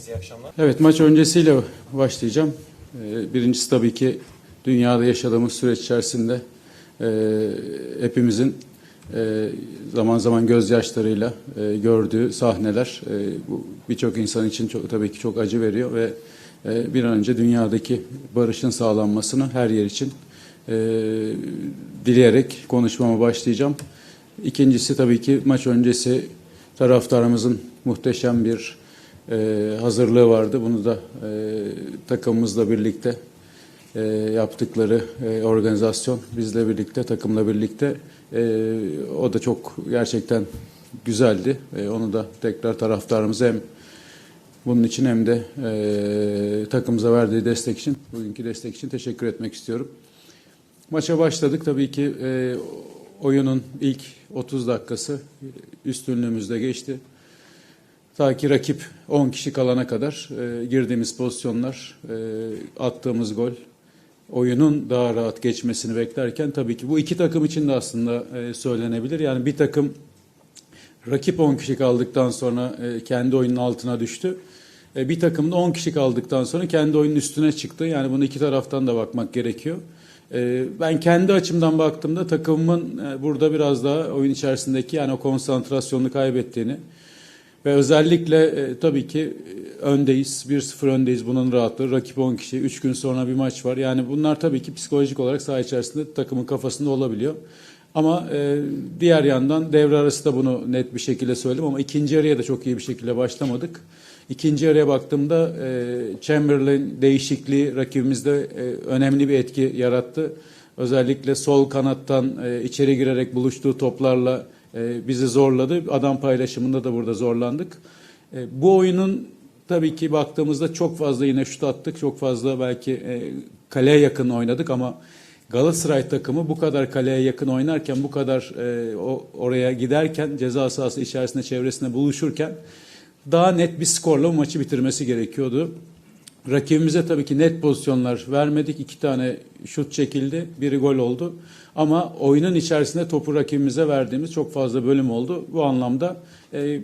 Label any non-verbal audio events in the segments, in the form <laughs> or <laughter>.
herkese iyi akşamlar. Evet maç öncesiyle başlayacağım. Ee, Birincisi tabii ki dünyada yaşadığımız süreç içerisinde e, hepimizin e, zaman zaman gözyaşlarıyla e, gördüğü sahneler bu birçok insan için çok, tabii ki çok acı veriyor ve bir an önce dünyadaki barışın sağlanmasını her yer için dileyerek konuşmama başlayacağım. İkincisi tabii ki maç öncesi taraftarımızın muhteşem bir e, hazırlığı vardı. Bunu da e, takımımızla birlikte e, yaptıkları e, organizasyon bizle birlikte takımla birlikte e, o da çok gerçekten güzeldi. E, onu da tekrar taraftarımıza hem bunun için hem de e, takımıza verdiği destek için, bugünkü destek için teşekkür etmek istiyorum. Maça başladık. Tabii ki e, oyunun ilk 30 dakikası üstünlüğümüzde geçti. Ta ki rakip 10 kişi kalana kadar e, girdiğimiz pozisyonlar, e, attığımız gol, oyunun daha rahat geçmesini beklerken tabii ki bu iki takım için de aslında e, söylenebilir. Yani bir takım rakip 10 kişi kaldıktan sonra e, kendi oyunun altına düştü. E, bir takım da 10 kişi kaldıktan sonra kendi oyunun üstüne çıktı. Yani bunu iki taraftan da bakmak gerekiyor. E, ben kendi açımdan baktığımda takımımın e, burada biraz daha oyun içerisindeki yani o konsantrasyonunu kaybettiğini ve özellikle e, tabii ki e, öndeyiz. 1-0 öndeyiz bunun rahatlığı. Rakip 10 kişi. 3 gün sonra bir maç var. Yani bunlar tabii ki psikolojik olarak saha içerisinde takımın kafasında olabiliyor. Ama e, diğer yandan devre arası da bunu net bir şekilde söyledim ama ikinci yarıya da çok iyi bir şekilde başlamadık. İkinci yarıya baktığımda e, Chamberlain değişikliği rakibimizde e, önemli bir etki yarattı. Özellikle sol kanattan e, içeri girerek buluştuğu toplarla e, bizi zorladı. Adam paylaşımında da burada zorlandık. E, bu oyunun tabii ki baktığımızda çok fazla yine şut attık. Çok fazla belki e, kaleye yakın oynadık ama Galatasaray takımı bu kadar kaleye yakın oynarken, bu kadar e, oraya giderken, ceza sahası içerisinde çevresinde buluşurken daha net bir skorla bu maçı bitirmesi gerekiyordu. Rakibimize tabii ki net pozisyonlar vermedik. İki tane şut çekildi. Biri gol oldu. Ama oyunun içerisinde topu rakibimize verdiğimiz çok fazla bölüm oldu. Bu anlamda e,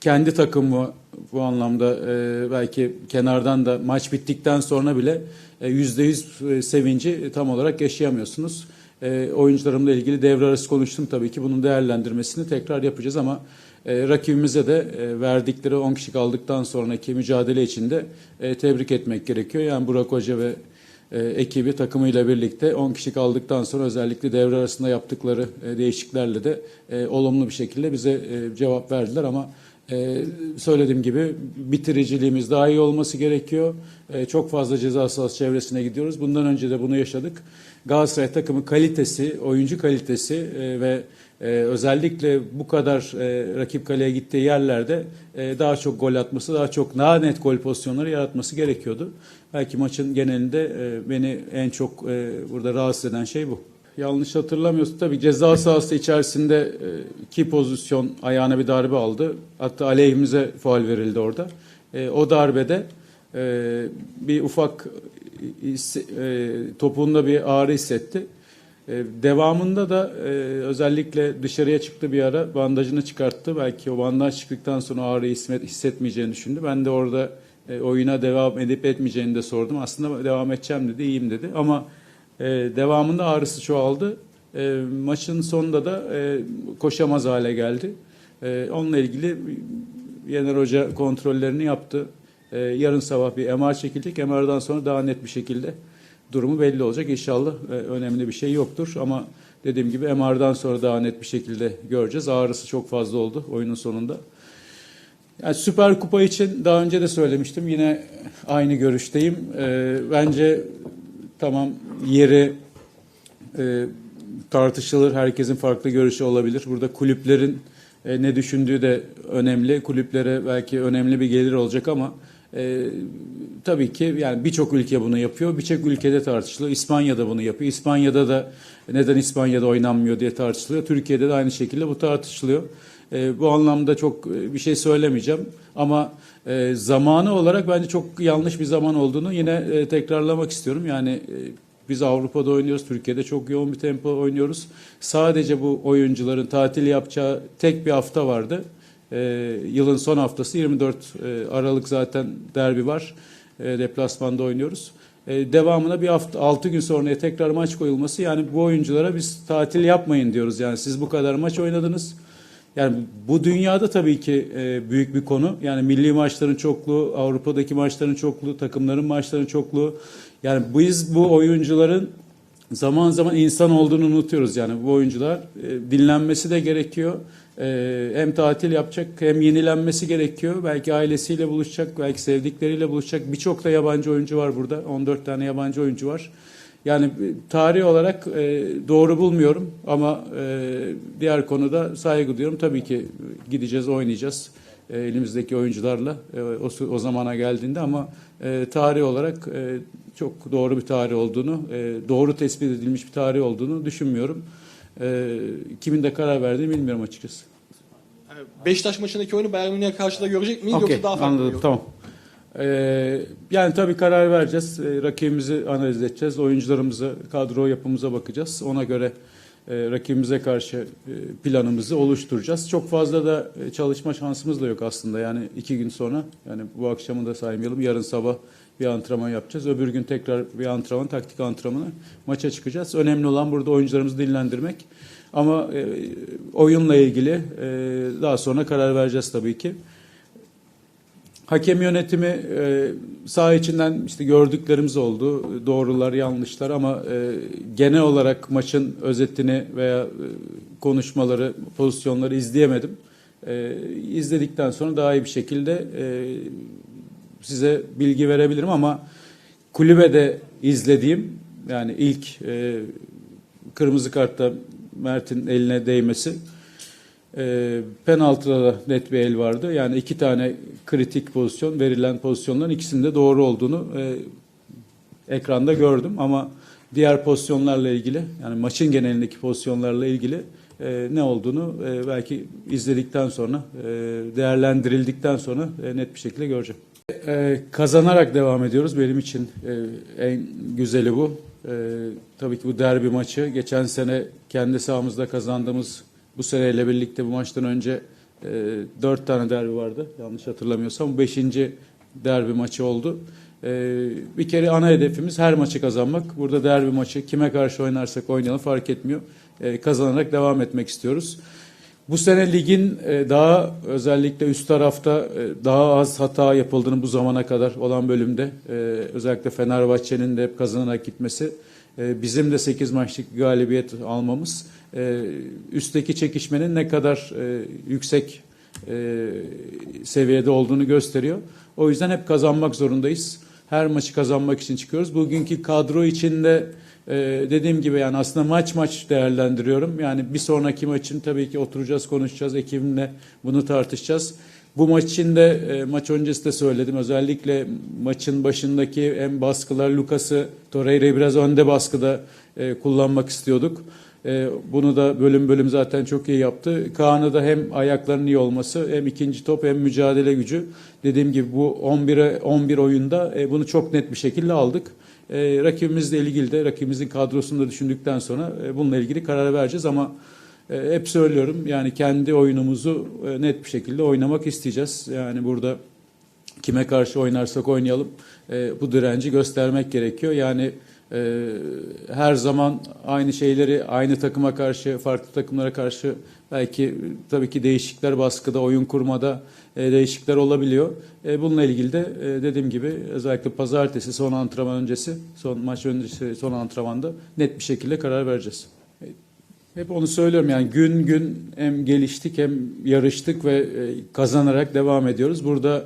kendi takımı bu anlamda e, belki kenardan da maç bittikten sonra bile e, yüzde yüz e, sevinci tam olarak yaşayamıyorsunuz. E, oyuncularımla ilgili devre arası konuştum tabii ki bunun değerlendirmesini tekrar yapacağız ama e, rakibimize de e, verdikleri 10 kişi kaldıktan sonraki mücadele için de e, tebrik etmek gerekiyor. Yani Burak Hoca ve e, ekibi takımıyla birlikte 10 kişi kaldıktan sonra özellikle devre arasında yaptıkları e, değişikliklerle de e, olumlu bir şekilde bize e, cevap verdiler ama ee, söylediğim gibi bitiriciliğimiz daha iyi olması gerekiyor. Ee, çok fazla ceza sahası çevresine gidiyoruz. Bundan önce de bunu yaşadık. Galatasaray takımı kalitesi, oyuncu kalitesi e, ve e, özellikle bu kadar e, rakip kaleye gittiği yerlerde e, daha çok gol atması, daha çok daha net gol pozisyonları yaratması gerekiyordu. Belki maçın genelinde e, beni en çok e, burada rahatsız eden şey bu. Yanlış hatırlamıyorsun tabii ceza sahası içerisinde e, iki pozisyon ayağına bir darbe aldı. Hatta aleyhimize faul verildi orada. E, o darbede e, bir ufak e, topuğunda bir ağrı hissetti. E, devamında da e, özellikle dışarıya çıktı bir ara bandajını çıkarttı. Belki o bandaj çıktıktan sonra ağrı hissetmeyeceğini düşündü. Ben de orada e, oyuna devam edip etmeyeceğini de sordum. Aslında devam edeceğim dedi, iyiyim dedi. Ama e, devamında ağrısı çoğaldı. Maçın sonunda da koşamaz hale geldi. E, onunla ilgili Yener Hoca kontrollerini yaptı. Yarın sabah bir MR çekilecek. MR'dan sonra daha net bir şekilde durumu belli olacak. İnşallah e, önemli bir şey yoktur ama dediğim gibi MR'dan sonra daha net bir şekilde göreceğiz. Ağrısı çok fazla oldu oyunun sonunda. Yani Süper Kupa için daha önce de söylemiştim. Yine aynı görüşteyim. E, bence tamam yeri e, tartışılır. Herkesin farklı görüşü olabilir. Burada kulüplerin e, ne düşündüğü de önemli. Kulüplere belki önemli bir gelir olacak ama e, tabii ki yani birçok ülke bunu yapıyor. Birçok ülkede tartışılıyor. İspanya'da bunu yapıyor. İspanya'da da neden İspanya'da oynanmıyor diye tartışılıyor. Türkiye'de de aynı şekilde bu tartışılıyor. E, bu anlamda çok e, bir şey söylemeyeceğim ama e, zamanı olarak bence çok yanlış bir zaman olduğunu yine e, tekrarlamak istiyorum. Yani e, biz Avrupa'da oynuyoruz, Türkiye'de çok yoğun bir tempo oynuyoruz. Sadece bu oyuncuların tatil yapacağı tek bir hafta vardı. E, yılın son haftası 24 e, Aralık zaten derbi var. E, deplasmanda oynuyoruz. E, devamına bir hafta 6 gün sonraya tekrar maç koyulması yani bu oyunculara biz tatil yapmayın diyoruz. Yani siz bu kadar maç oynadınız. Yani bu dünyada tabii ki e, büyük bir konu. Yani milli maçların çokluğu, Avrupa'daki maçların çokluğu, takımların maçların çokluğu. Yani biz bu oyuncuların zaman zaman insan olduğunu unutuyoruz. Yani bu oyuncular e, dinlenmesi de gerekiyor. E, hem tatil yapacak hem yenilenmesi gerekiyor. Belki ailesiyle buluşacak, belki sevdikleriyle buluşacak. Birçok da yabancı oyuncu var burada. 14 tane yabancı oyuncu var. Yani tarih olarak e, doğru bulmuyorum ama e, diğer konuda saygı duyuyorum. Tabii ki gideceğiz, oynayacağız e, elimizdeki oyuncularla e, o, o zamana geldiğinde ama e, tarih olarak e, çok doğru bir tarih olduğunu, e, doğru tespit edilmiş bir tarih olduğunu düşünmüyorum. E, kimin de karar verdiğini bilmiyorum açıkçası. Beşiktaş maçındaki oyunu Bayern Münih'e karşı da görecek miyiz Okey, yoksa daha farklı anladım, mı? tamam. Ee, yani tabii karar vereceğiz. Ee, rakibimizi analiz edeceğiz. Oyuncularımıza, kadro yapımıza bakacağız. Ona göre e, rakibimize karşı e, planımızı oluşturacağız. Çok fazla da e, çalışma şansımız da yok aslında. Yani iki gün sonra, yani bu akşamı da saymayalım. Yarın sabah bir antrenman yapacağız. Öbür gün tekrar bir antrenman, taktik antrenmanı maça çıkacağız. Önemli olan burada oyuncularımızı dinlendirmek. Ama oyunla ilgili daha sonra karar vereceğiz tabii ki. Hakem yönetimi e, saha içinden işte gördüklerimiz oldu. Doğrular, yanlışlar ama e, genel olarak maçın özetini veya e, konuşmaları, pozisyonları izleyemedim. E, izledikten sonra daha iyi bir şekilde e, size bilgi verebilirim ama kulübede izlediğim yani ilk e, kırmızı kartta Mert'in eline değmesi e, penaltıda da net bir el vardı. Yani iki tane kritik pozisyon verilen pozisyonların ikisinde doğru olduğunu e, ekranda gördüm ama diğer pozisyonlarla ilgili yani maçın genelindeki pozisyonlarla ilgili e, ne olduğunu e, belki izledikten sonra e, değerlendirildikten sonra e, net bir şekilde göreceğim. E, kazanarak devam ediyoruz. Benim için e, en güzeli bu. E, tabii ki bu derbi maçı. Geçen sene kendi sahamızda kazandığımız bu seneyle birlikte bu maçtan önce e, dört tane derbi vardı. Yanlış hatırlamıyorsam. Bu beşinci derbi maçı oldu. E, bir kere ana hedefimiz her maçı kazanmak. Burada derbi maçı kime karşı oynarsak oynayalım fark etmiyor. E, kazanarak devam etmek istiyoruz. Bu sene ligin e, daha özellikle üst tarafta e, daha az hata yapıldığını bu zamana kadar olan bölümde e, özellikle Fenerbahçe'nin de hep kazanarak gitmesi bizim de 8 maçlık galibiyet almamız üstteki çekişmenin ne kadar yüksek seviyede olduğunu gösteriyor. O yüzden hep kazanmak zorundayız. Her maçı kazanmak için çıkıyoruz. Bugünkü kadro içinde e, dediğim gibi yani aslında maç maç değerlendiriyorum. Yani bir sonraki maçın tabii ki oturacağız, konuşacağız, ekibimle bunu tartışacağız. Bu maç için de e, maç öncesi de söyledim. Özellikle maçın başındaki hem baskılar Lucas'ı Torreira'yı biraz önde baskıda e, kullanmak istiyorduk. E, bunu da bölüm bölüm zaten çok iyi yaptı. Kaan'ı da hem ayaklarının iyi olması hem ikinci top hem mücadele gücü. Dediğim gibi bu 11'e 11 oyunda e, bunu çok net bir şekilde aldık. E, rakibimizle ilgili de rakibimizin kadrosunu da düşündükten sonra e, bununla ilgili karar vereceğiz ama e, hep söylüyorum yani kendi oyunumuzu e, net bir şekilde oynamak isteyeceğiz. Yani burada kime karşı oynarsak oynayalım e, bu direnci göstermek gerekiyor. Yani e, her zaman aynı şeyleri aynı takıma karşı farklı takımlara karşı belki tabii ki değişiklikler baskıda oyun kurmada e, değişiklikler olabiliyor. E, bununla ilgili de e, dediğim gibi özellikle pazartesi son antrenman öncesi son maç öncesi son antrenmanda net bir şekilde karar vereceğiz. Hep onu söylüyorum yani gün gün hem geliştik hem yarıştık ve e, kazanarak devam ediyoruz. Burada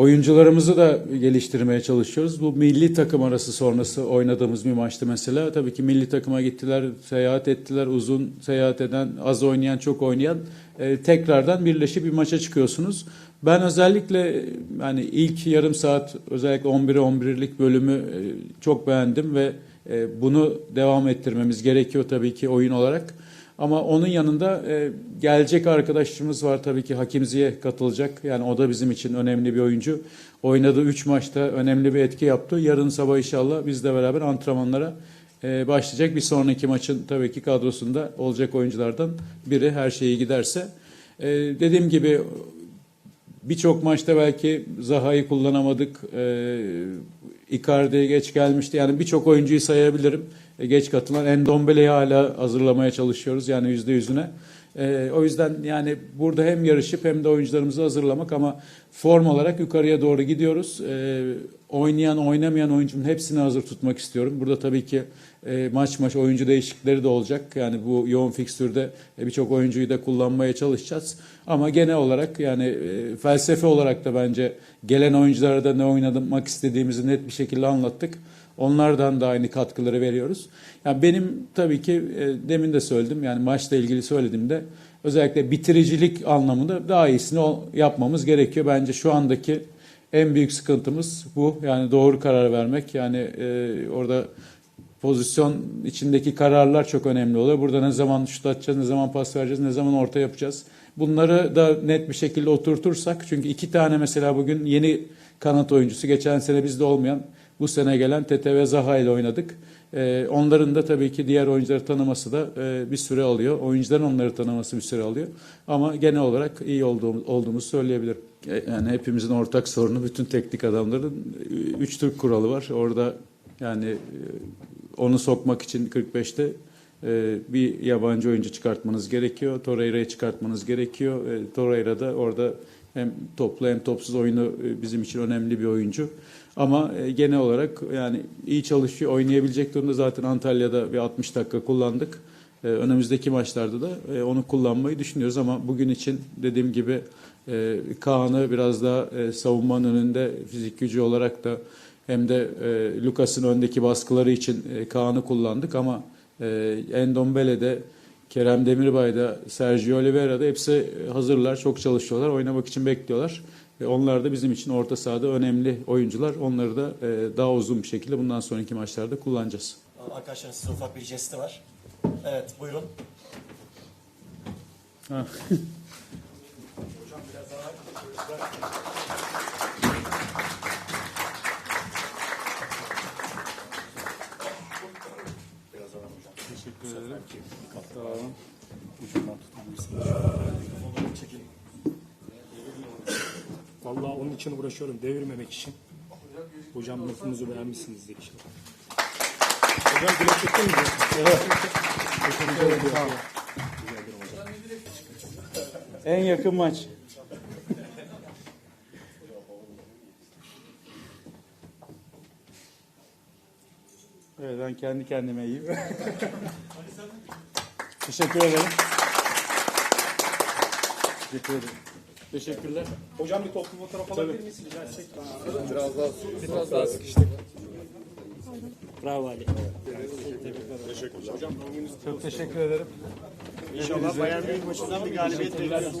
oyuncularımızı da geliştirmeye çalışıyoruz. Bu milli takım arası sonrası oynadığımız bir maçtı mesela. Tabii ki milli takıma gittiler, seyahat ettiler. Uzun seyahat eden, az oynayan, çok oynayan e, tekrardan birleşip bir maça çıkıyorsunuz. Ben özellikle yani ilk yarım saat özellikle 11'e 11'lik bölümü e, çok beğendim ve e, bunu devam ettirmemiz gerekiyor tabii ki oyun olarak. Ama onun yanında e, gelecek arkadaşımız var tabii ki Hakim Ziye katılacak. Yani o da bizim için önemli bir oyuncu. Oynadığı 3 maçta önemli bir etki yaptı. Yarın sabah inşallah bizle beraber antrenmanlara e, başlayacak. Bir sonraki maçın tabii ki kadrosunda olacak oyunculardan biri her şeyi giderse. E, dediğim gibi birçok maçta belki Zaha'yı kullanamadık. E, Icardi geç gelmişti. Yani birçok oyuncuyu sayabilirim. E, geç katılan Endombele'yi hala hazırlamaya çalışıyoruz. Yani yüzde yüzüne. E, o yüzden yani burada hem yarışıp hem de oyuncularımızı hazırlamak ama form olarak yukarıya doğru gidiyoruz. E, oynayan oynamayan oyuncunun hepsini hazır tutmak istiyorum. Burada tabii ki e, maç maç oyuncu değişiklikleri de olacak. Yani bu yoğun fikstürde e, birçok oyuncuyu da kullanmaya çalışacağız. Ama genel olarak yani e, felsefe olarak da bence gelen oyunculara da ne oynamak istediğimizi net bir şekilde anlattık. Onlardan da aynı katkıları veriyoruz. Yani benim tabii ki e, demin de söyledim yani maçla ilgili söylediğimde özellikle bitiricilik anlamında daha iyisini yapmamız gerekiyor. Bence şu andaki en büyük sıkıntımız bu. Yani doğru karar vermek. Yani e, orada pozisyon içindeki kararlar çok önemli oluyor. Burada ne zaman şut atacağız, ne zaman pas vereceğiz, ne zaman orta yapacağız. Bunları da net bir şekilde oturtursak çünkü iki tane mesela bugün yeni kanat oyuncusu geçen sene bizde olmayan bu sene gelen Tete ve Zaha ile oynadık. Ee, onların da tabii ki diğer oyuncuları tanıması da e, bir süre alıyor. Oyuncuların onları tanıması bir süre alıyor. Ama genel olarak iyi olduğumuz, olduğumuzu söyleyebilirim. E, Yani hepimizin ortak sorunu bütün teknik adamların e, üç Türk kuralı var. Orada yani e, onu sokmak için 45'te e, bir yabancı oyuncu çıkartmanız gerekiyor. Torreira'yı çıkartmanız gerekiyor. E, Torreira da orada hem toplu hem topsuz oyunu e, bizim için önemli bir oyuncu. Ama e, genel olarak yani iyi çalışıyor, oynayabilecek durumda. Zaten Antalya'da bir 60 dakika kullandık. E, önümüzdeki maçlarda da e, onu kullanmayı düşünüyoruz. Ama bugün için dediğim gibi Kaan'ı biraz daha savunmanın önünde fizik gücü olarak da hem de Lucas'ın öndeki baskıları için Kaan'ı kullandık. Ama e, Endombele'de, Kerem Demirbay'da, Sergio Oliveira'da hepsi hazırlar, çok çalışıyorlar, oynamak için bekliyorlar. E, onlar da bizim için orta sahada önemli oyuncular. Onları da e, daha uzun bir şekilde bundan sonraki maçlarda kullanacağız. Arkadaşların size ufak bir jesti var. Evet buyurun. Ha. Vallahi onun için uğraşıyorum devirmemek için. Hocam lafımızı beğenmişsinizdir inşallah. Hocam bilek çekti mi? Evet. Teşekkür ederim. Ederim hocam. En yakın maç. Evet ben kendi kendime iyiyim. <laughs> Teşekkür ederim. Teşekkür ederim. Teşekkürler. Hocam bir toplu fotoğraf alabilir miyiz? Rica etsek. Bravo Ali. Çok teşekkür ederim. İnşallah Bayern Münih maçından bir galibiyet bekliyoruz.